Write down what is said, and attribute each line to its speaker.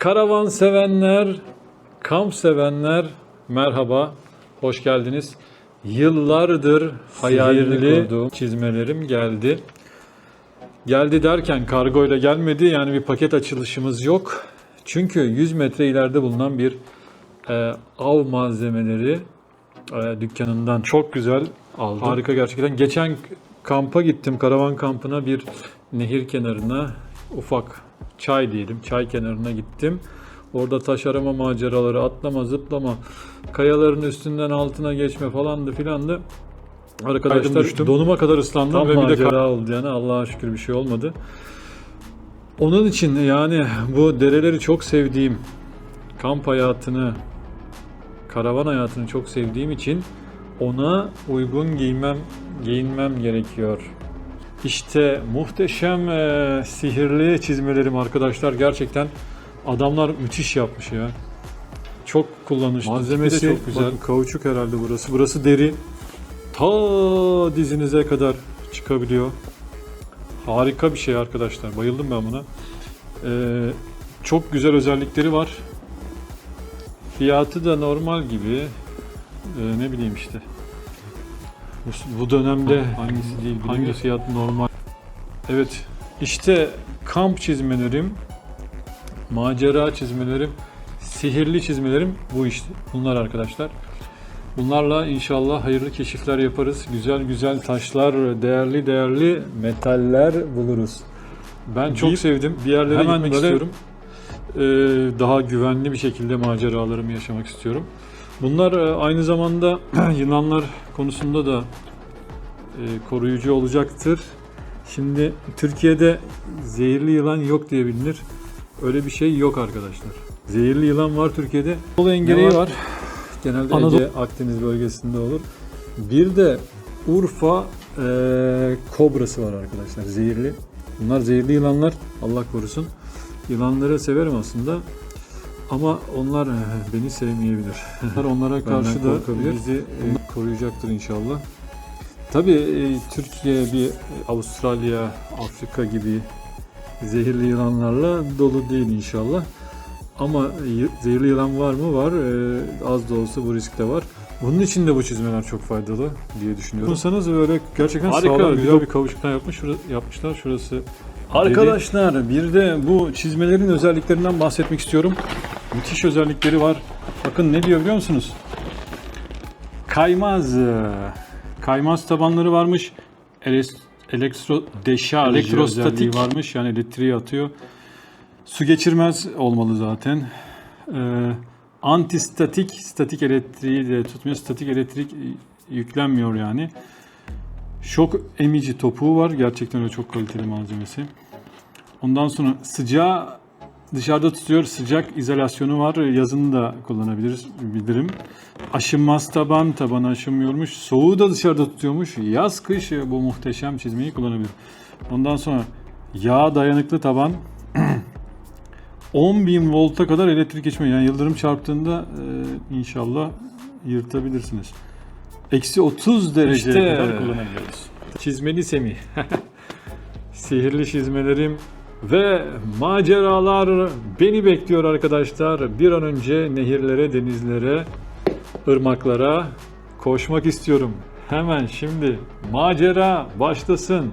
Speaker 1: Karavan sevenler, kamp sevenler merhaba, hoş geldiniz. Yıllardır hayalini kurduğum çizmelerim geldi. Geldi derken kargoyla gelmedi yani bir paket açılışımız yok. Çünkü 100 metre ileride bulunan bir e, av malzemeleri e, dükkanından çok güzel aldım. Harika gerçekten. Geçen kampa gittim, karavan kampına bir nehir kenarına ufak çay diyelim, çay kenarına gittim. Orada taş arama maceraları, atlama, zıplama, kayaların üstünden altına geçme falandı filandı. Arkadaşlar
Speaker 2: düştüm.
Speaker 1: donuma kadar ıslandım
Speaker 2: Tam
Speaker 1: ve bir de
Speaker 2: macera
Speaker 1: oldu yani Allah'a şükür bir şey olmadı. Onun için yani bu dereleri çok sevdiğim, kamp hayatını, karavan hayatını çok sevdiğim için ona uygun giymem, giyinmem gerekiyor. İşte muhteşem eee, sihirli çizmelerim arkadaşlar. Gerçekten adamlar müthiş yapmış ya. Çok kullanışlı.
Speaker 2: Malzemesi
Speaker 1: Tipi de çok güzel.
Speaker 2: bakın
Speaker 1: kauçuk herhalde burası. Burası deri. Ta dizinize kadar çıkabiliyor. Harika bir şey arkadaşlar. Bayıldım ben buna. Ee, çok güzel özellikleri var. Fiyatı da normal gibi. Ee, ne bileyim işte. Bu, bu dönemde
Speaker 2: Hangisi değil
Speaker 1: hangi fiyat normal? Evet. işte kamp çizmelerim, macera çizmelerim, sihirli çizmelerim bu işte. Bunlar arkadaşlar. Bunlarla inşallah hayırlı keşifler yaparız. Güzel güzel taşlar, değerli değerli metaller buluruz. Ben çok
Speaker 2: Giyip
Speaker 1: sevdim. Bir yerlere
Speaker 2: hemen
Speaker 1: gitmek
Speaker 2: böyle-
Speaker 1: istiyorum. Ee, daha güvenli bir şekilde maceralarımı yaşamak istiyorum. Bunlar e, aynı zamanda yılanlar konusunda da e, koruyucu olacaktır. Şimdi Türkiye'de zehirli yılan yok diye bilinir. Öyle bir şey yok arkadaşlar. Zehirli yılan var Türkiye'de. Anadolu engereği
Speaker 2: var?
Speaker 1: var. Genelde
Speaker 2: Anadolu-
Speaker 1: Ege, Akdeniz bölgesinde olur. Bir de Urfa e, kobrası var arkadaşlar. Zehirli. Bunlar zehirli yılanlar. Allah korusun. Yılanları severim aslında. Ama onlar beni sevmeyebilir. Onlar Onlara karşı da bizi e, koruyacaktır inşallah. Tabii e, Türkiye bir e, Avustralya, Afrika gibi zehirli yılanlarla dolu değil inşallah. Ama zehirli yılan var mı? Var. Az da olsa bu risk de var. Bunun için de bu çizmeler çok faydalı diye düşünüyorum. Dokunsanız böyle gerçekten
Speaker 2: Harika,
Speaker 1: sağlam
Speaker 2: bir
Speaker 1: güzel bir kavuşuktan yapmış, şura- yapmışlar. Şurası Arkadaşlar bir de bu çizmelerin özelliklerinden bahsetmek istiyorum. Müthiş özellikleri var. Bakın ne diyor biliyor musunuz? Kaymaz. Kaymaz tabanları varmış. Elektro deşarj
Speaker 2: Elektrostatik.
Speaker 1: varmış. Yani elektriği atıyor. Su geçirmez olmalı zaten. Ee, antistatik, statik elektriği de tutmuyor. Statik elektrik yüklenmiyor yani. Şok emici topuğu var. Gerçekten öyle çok kaliteli malzemesi. Ondan sonra sıcağı dışarıda tutuyor. Sıcak izolasyonu var. Yazın da kullanabiliriz bilirim. Aşınmaz taban. Tabanı aşınmıyormuş. Soğuğu da dışarıda tutuyormuş. Yaz kış bu muhteşem çizmeyi kullanabilir. Ondan sonra yağ dayanıklı taban. 10.000 volta kadar elektrik geçme. Yani yıldırım çarptığında e, inşallah yırtabilirsiniz. Eksi 30 dereceye
Speaker 2: İşte.
Speaker 1: kadar kullanabiliyoruz. Çizmeli Semih. Sihirli çizmelerim ve maceralar beni bekliyor arkadaşlar. Bir an önce nehirlere, denizlere, ırmaklara koşmak istiyorum. Hemen şimdi macera başlasın.